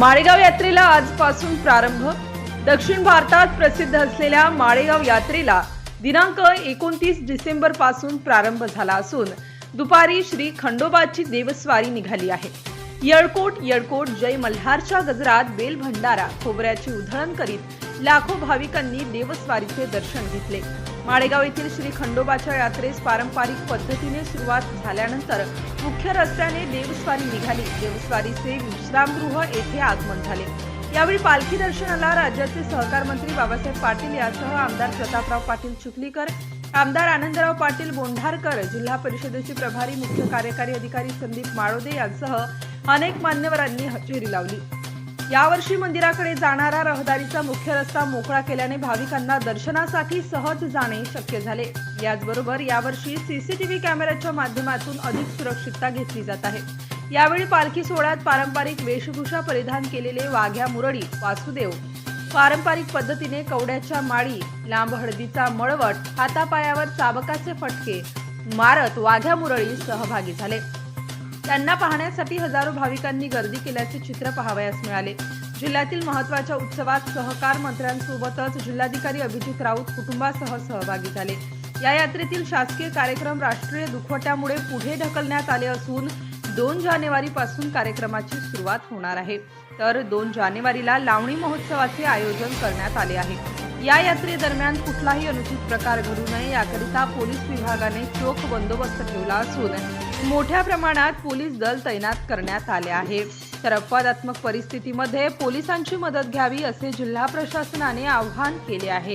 माळेगाव यात्रेला आजपासून प्रारंभ. दक्षिण भारतात प्रसिद्ध असलेल्या माळेगाव यात्रेला दिनांक एकोणतीस डिसेंबरपासून प्रारंभ झाला असून दुपारी श्री खंडोबाची देवस्वारी निघाली आहे. येळकोट येळकोट जय मल्हारच्या गजरात बेल भंडारा खोबऱ्याची उधळण करीत लाखो भाविकांनी देवस्वारीचे दर्शन घेतले. माळेगाव येथील श्री खंडोबाच्या यात्रेस पारंपरिक पद्धतीने सुरुवात झाल्यानंतर मुख्य रस्त्याने देवस्वारी निघाली. देवस्वारीचे विश्रामगृह येथे आगमन झाले. यावेळी पालखी दर्शनाला राज्याचे सहकार मंत्री बाबासाहेब पाटील यासह आमदार प्रतापराव पाटील चुकलीकर आमदार आनंदराव पाटील बोंढारकर जिल्हा परिषदेचे प्रभारी मुख्य कार्यकारी अधिकारी संदीप माळोदे यांसह अनेक मान्यवरांनी हजेरी लावली. यावर्षी मंदिराकडे जाणारा रहदारीचा मुख्य रस्ता मोकळा केल्याने भाविकांना दर्शनासाठी सहज जाणे शक्य झाले. याचबरोबर यावर्षी सीसीटीव्ही कॅमेऱ्याच्या माध्यमातून अधिक सुरक्षितता घेतली जात आहे. यावेळी पालखी सोहळ्यात पारंपरिक वेशभूषा परिधान केलेले वाघ्या मुरळी वासुदेव पारंपरिक पद्धतीने कवड्याच्या माळी लांब हळदीचा मळवट हातापायावर चाबकाचे फटके मारत वाघ्या मुरळी सहभागी झाले. त्यांना पाहण्यासाठी हजारो भाविकांनी गर्दी केल्याचे चित्र पाहावयास मिळाले. जिल्ह्यातील महत्त्वाच्या उत्सवात सहकार मंत्र्यांसोबतच जिल्हाधिकारी अभिजित राऊत कुटुंबासह सहभागी झाले. या यात्रेतील शासकीय कार्यक्रम राष्ट्रीय दुखवट्यामुळे पुढे ढकलण्यात आले असून दोन जानेवारी पासून कार्यक्रमाची सुरुवात होणार आहे. तर दोन जानेवारीला लावणी महोत्सवाचे आयोजन करण्यात आले आहे. या यात्रेदरम्यान कुठलाही अनुचित प्रकार घडू नये याकरिता पोलीस विभागाने चोख बंदोबस्त ठेवला असून मोठ्या प्रमाणात पोलीस दल तैनात करण्यात आले आहे. तर अपवादात्मक परिस्थितीमध्ये पोलिसांची मदत घ्यावी असे जिल्हा प्रशासनाने आवाहन केले आहे.